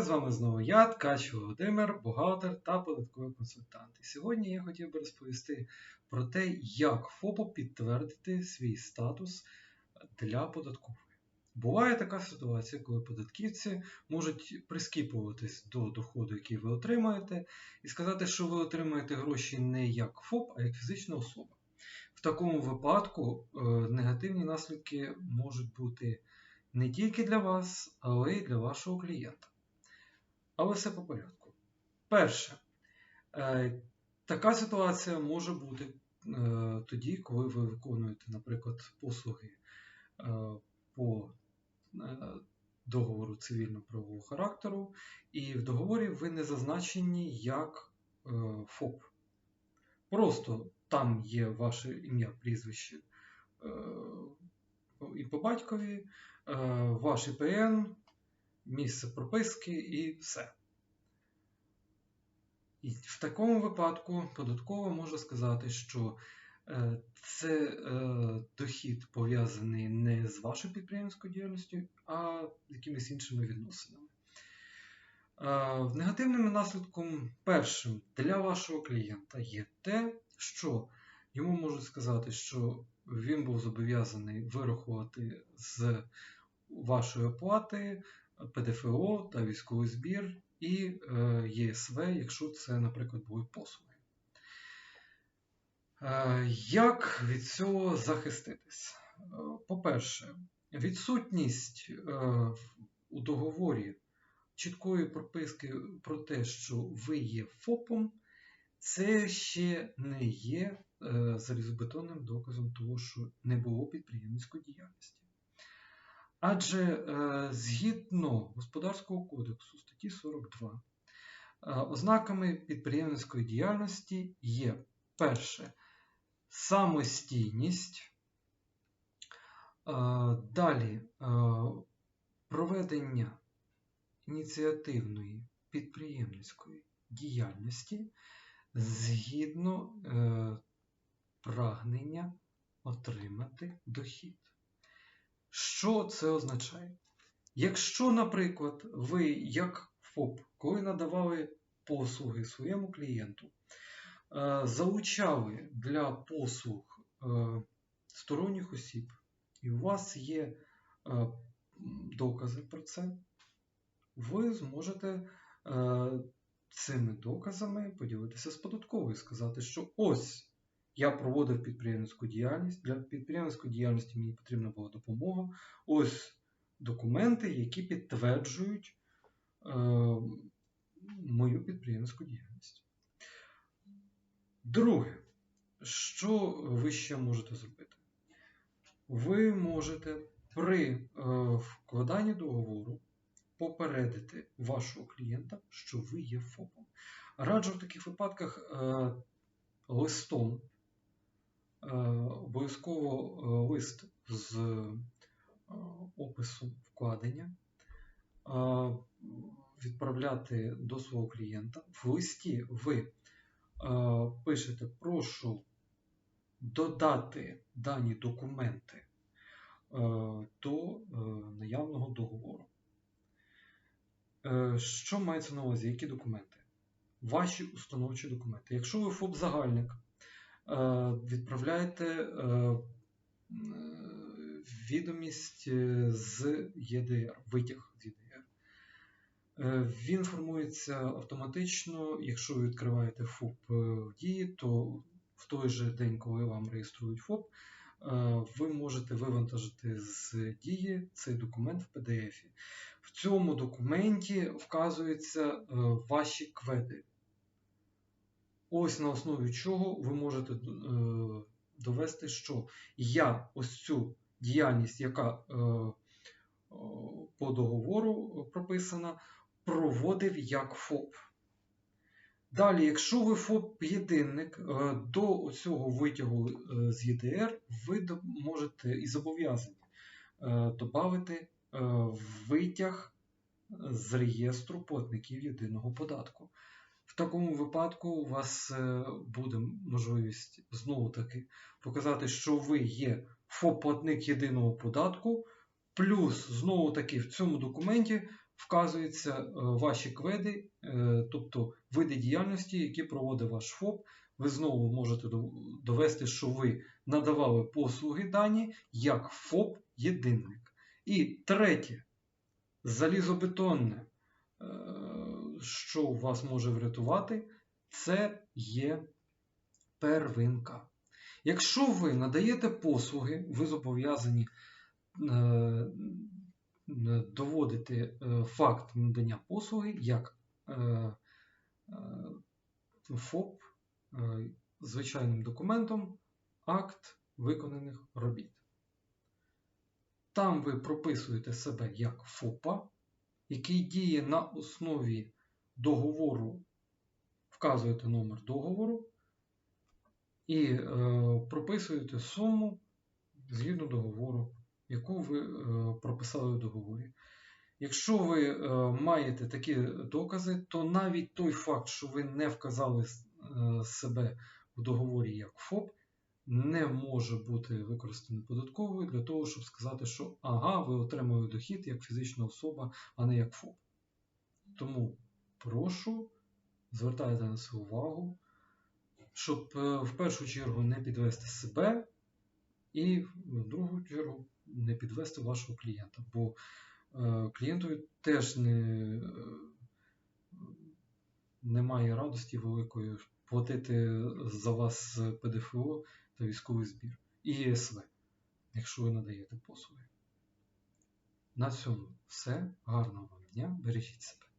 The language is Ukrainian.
з вами знову я, Ткач Володимир, бухгалтер та податковий консультант. І сьогодні я хотів би розповісти про те, як ФОПу підтвердити свій статус для податкової. Буває така ситуація, коли податківці можуть прискіпуватись до доходу, який ви отримаєте, і сказати, що ви отримаєте гроші не як ФОП, а як фізична особа. В такому випадку е, негативні наслідки можуть бути не тільки для вас, але й для вашого клієнта. Але все по порядку. Перше, е, така ситуація може бути е, тоді, коли ви виконуєте, наприклад, послуги е, по договору цивільно-правового характеру, і в договорі ви не зазначені як ФОП. Просто там є ваше ім'я, прізвище і по батькові, ваш ІПН, місце прописки і все. І в такому випадку податково може сказати, що е, це е, дохід пов'язаний не з вашою підприємською діяльністю, а з якимись іншими відносинами. Е, Негативним наслідком першим для вашого клієнта є те, що йому можуть сказати, що він був зобов'язаний вирахувати з вашої оплати ПДФО та військовий збір і е, ЄСВ, якщо це, наприклад, були послуги. Е, Як від цього захиститись? Е, По-перше, відсутність у договорі чіткої прописки про те, що ви є ФОПом, це ще не є залізобетонним доказом того, що не було підприємницької діяльності. Адже е, згідно Господарського кодексу статті 42, е, ознаками підприємницької діяльності є перше самостійність, е, далі проведення ініціативної підприємницької діяльності згідно прагнення отримати дохід. Що це означає? Якщо, наприклад, ви як ФОП, коли надавали послуги своєму клієнту, е, залучали для послуг е, сторонніх осіб, і у вас є е, докази про це, ви зможете цими доказами поділитися з податковою, сказати, що ось я проводив підприємницьку діяльність. Для підприємницької діяльності мені потрібна була допомога. Ось документи, які підтверджують е, мою підприємницьку діяльність. Друге, що ви ще можете зробити? Ви можете при е, вкладанні договору попередити вашого клієнта, що ви є ФОПом. Раджу в таких випадках е, листом, обов'язково е, лист з е, описом вкладення, е, відправляти до свого клієнта. В листі ви е, пишете, прошу додати дані документи е, до е, наявного договору. Е, Що мається на увазі? Які документи? Ваші установчі документи. Якщо ви ФОП-загальник, е, відправляєте е, м, е, відомість е, з ЄДР, витяг з ЄДР. Він формується автоматично. Якщо ви відкриваєте ФОП в дії, то в той же день, коли вам реєструють ФОП, ви можете вивантажити з дії цей документ в PDF. В цьому документі вказуються ваші кведи. Ось на основі чого ви можете е, довести, що я ось цю діяльність, яка е, по договору прописана, проводив як ФОП. Далі, якщо ви ФОП-єдинник, е, до цього витягу е, з ЄДР ви можете і зобов'язані е, додати витяг з реєстру платників єдиного податку. В такому випадку у вас е, буде можливість знову таки показати, що ви є ФОП-платник єдиного податку, плюс знову таки в цьому документі вказуються е, ваші кведи, е, тобто види діяльності, які проводить ваш ФОП. Ви знову можете довести, що ви надавали послуги дані як ФОП-єдинник. І третє, залізобетонне, що вас може врятувати, це є первинка. Якщо ви надаєте послуги, ви зобов'язані е, е, доводити е, факт надання послуги як е, е, ФОП е, звичайним документом акт виконаних робіт. Там ви прописуєте себе як ФОПа, який діє на основі договору, вказуєте номер договору і е, прописуєте суму згідно договору, яку ви е, прописали в договорі. Якщо ви е, маєте такі докази, то навіть той факт, що ви не вказали е, себе в договорі як ФОП, не може бути використаний податковою для того, щоб сказати, що ага, ви отримали дохід як фізична особа, а не як ФОП. Тому прошу, звертайте на це увагу, щоб е, в першу чергу не підвести себе, і в другу чергу не підвести вашого клієнта. Бо е, клієнтові теж не, е, немає радості великої платити за вас ПДФО та військовий збір і ЄСВ, якщо ви надаєте послуги. На цьому все. Гарного вам дня. Бережіть себе.